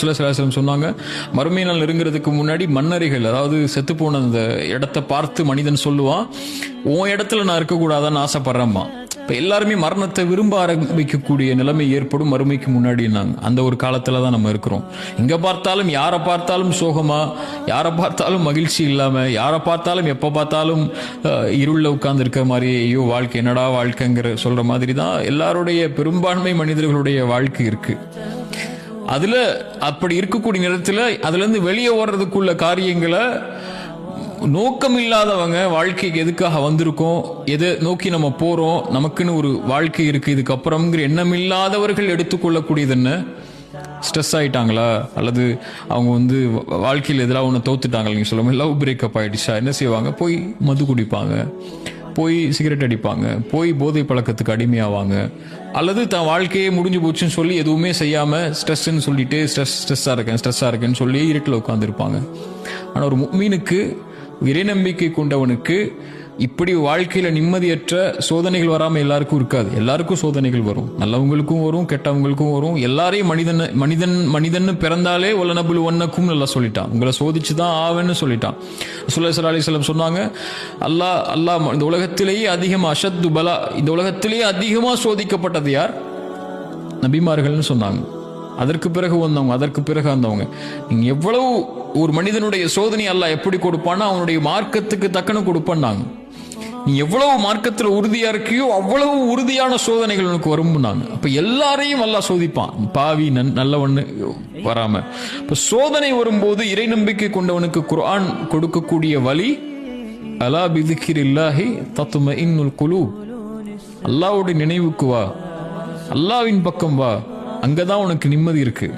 சுல்லசிலாசலம் சொன்னாங்க மறுமை நாள் நெருங்கிறதுக்கு முன்னாடி மன்னரிகள் அதாவது செத்து போன அந்த இடத்த பார்த்து மனிதன் சொல்லுவான் உன் இடத்துல நான் இருக்கக்கூடாதான்னு ஆசைப்படுறேம்மா. இப்போ எல்லாருமே மரணத்தை விரும்ப ஆரம்பிக்கக்கூடிய நிலைமை ஏற்படும் மறுமைக்கு முன்னாடினாங்க அந்த ஒரு காலத்தில் தான் நம்ம இருக்கிறோம். எங்கே பார்த்தாலும் யாரை பார்த்தாலும் சோகமா யாரை பார்த்தாலும் மகிழ்ச்சி இல்லாமல் யாரை பார்த்தாலும் எப்போ பார்த்தாலும் இருளில் உட்கார்ந்து இருக்கிற மாதிரி ஐயோ வாழ்க்கை என்னடா வாழ்க்கைங்கிற சொல்கிற மாதிரி தான் எல்லாருடைய பெரும்பான்மை மனிதர்களுடைய வாழ்க்கை இருக்குது அதுல அப்படி இருக்கக்கூடிய நேரத்தில் அதுல இருந்து வெளியே ஓடுறதுக்குள்ள காரியங்களை நோக்கம் இல்லாதவங்க வாழ்க்கைக்கு எதுக்காக வந்திருக்கோம்? எதை நோக்கி நம்ம போறோம்? நமக்குன்னு ஒரு வாழ்க்கை இருக்கு. இதுக்கப்புறம்ங்கிற எண்ணம் இல்லாதவர்கள் எடுத்துக்கொள்ளக்கூடியது என்ன ஸ்ட்ரெஸ் ஆயிட்டாங்களா? அல்லது அவங்க வந்து வா- வாழ்க்கையில் எதிராக ஒன்று தோத்துட்டாங்க நீங்கள் சொல்லுவாங்க லவ் பிரேக்கப் ஆயிடுச்சா? என்ன செய்வாங்க? போய் மது குடிப்பாங்க. போய் சிகரெட் அடிப்பாங்க போய் போதை பழக்கத்துக்கு அடிமையாவாங்க அல்லது தன் வாழ்க்கையே முடிஞ்சு போச்சுன்னு சொல்லி எதுவுமே செய்யாம ஸ்ட்ரெஸ்ன்னு சொல்லிட்டு ஸ்ட்ரெஸ் ஸ்ட்ரெஸ்ஸாக இருக்கேன் ஸ்ட்ரெஸ்ஸாக இருக்கேன்னு சொல்லி இருட்டில் உட்காந்துருப்பாங்க ஆனால் ஒரு மீனுக்கு இறை நம்பிக்கை கொண்டவனுக்கு இப்படி வாழ்க்கையில் நிம்மதியற்ற சோதனைகள் வராமல் எல்லாருக்கும் இருக்காது. எல்லாருக்கும் சோதனைகள் வரும். நல்லவங்களுக்கும் வரும் கெட்டவங்களுக்கும் வரும். எல்லாரையும் மனிதன் மனிதன் மனிதன் பிறந்தாலே ஒல்லனபுல் ஒன்னக்கும் நல்லா சொல்லிட்டான். உங்களை சோதிச்சு தான் ஆவேன்னு சொல்லிட்டான். சுல்லா அலிஸ்லாம் சொன்னாங்க அல்லாஹ் அல்லாஹ் இந்த உலகத்திலேயே அதிகமாக அஷத்து பலா இந்த உலகத்திலேயே அதிகமாக சோதிக்கப்பட்டது யார்? நபிமார்கள்னு சொன்னாங்க. அதற்கு பிறகு வந்தவங்க அதற்கு பிறகு வந்தவங்க. நீங்கள் எவ்வளவு ஒரு மனிதனுடைய சோதனை அல்ல எப்படி கொடுப்பான்னா அவனுடைய மார்க்கத்துக்கு தக்கன கொடுப்பான்னாங்க நீ எவ்வளவு மார்க்கத்துல உறுதியா இருக்கியோ அவ்வளவு உறுதியான சோதனைகள் உனக்கு வரும்னாங்க அப்ப எல்லாரையும் அல்லாஹ் சோதிப்பான். பாவி நன் நல்லவன்னு வராம. இப்ப சோதனை வரும்போது இறை நம்பிக்கை கொண்டவனுக்கு குர்ஆன் கொடுக்கக்கூடிய வழி அலா பிதிக்கிரில்லாஹி தத்தும இன்னுல் குழு அல்லாவுடைய நினைவுக்கு வா. அல்லாவின் பக்கம் வா. அங்கதான் உனக்கு நிம்மதி இருக்கு.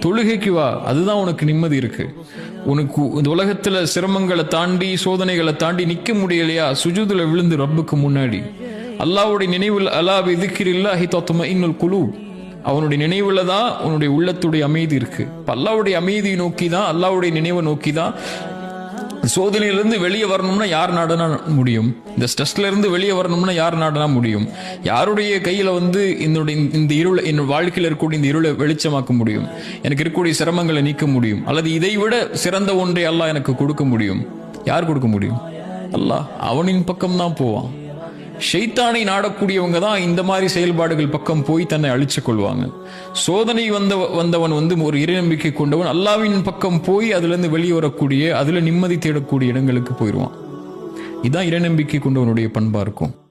தொழுகைக்கு வா. அதுதான் உனக்கு நிம்மதி இருக்கு. உனக்கு இந்த உலகத்துல சிரமங்களை தாண்டி சோதனைகளை தாண்டி நிக்க முடியலையா? சுஜூதுல விழுந்து ரப்புக்கு முன்னாடி. அல்லாஹ்வுடைய நினைவில் அலா விதிக்கிரில்லாஹி தத்தும இன்னுல் குழு அவனுடைய நினைவுல தான் உன்னுடைய உள்ளத்துடைய அமைதி இருக்கு. அல்லாவுடைய அமைதியை நோக்கி தான் அல்லாவுடைய நினைவை நோக்கி தான் சோதனையிலிருந்து வெளியே வரணும்னா யார் நாடுனா முடியும். இந்த ஸ்ட்ரெஸ்ல இருந்து வெளியே வரணும்னா யார் நாடுனா முடியும். யாருடைய கையில வந்து என்னுடைய இந்த இருளை என் வாழ்க்கையில் இருக்கக்கூடிய இந்த இருளை வெளிச்சமாக்க முடியும். எனக்கு இருக்கக்கூடிய சிரமங்களை நீக்க முடியும். அல்லது இதை விட சிறந்த ஒன்றை அல்லாஹ் எனக்கு கொடுக்க முடியும். யார் கொடுக்க முடியும்? அல்லாஹ். அவனின் பக்கம் தான் போவான். ஷைத்தானை நாடக்கூடியவங்க தான் இந்த மாதிரி செயல்பாடுகள் பக்கம் போய் தன்னை அழிச்சு கொள்வாங்க. சோதனை வந்த வந்தவன் வந்து ஒரு இறைநம்பிக்கை கொண்டவன் அல்லாவின் பக்கம் போய் அதுலேருந்து வெளியே வரக்கூடிய அதில் நிம்மதி தேடக்கூடிய இடங்களுக்கு போயிடுவான் இதுதான் இறைநம்பிக்கை கொண்டவனுடைய பண்பாக இருக்கும்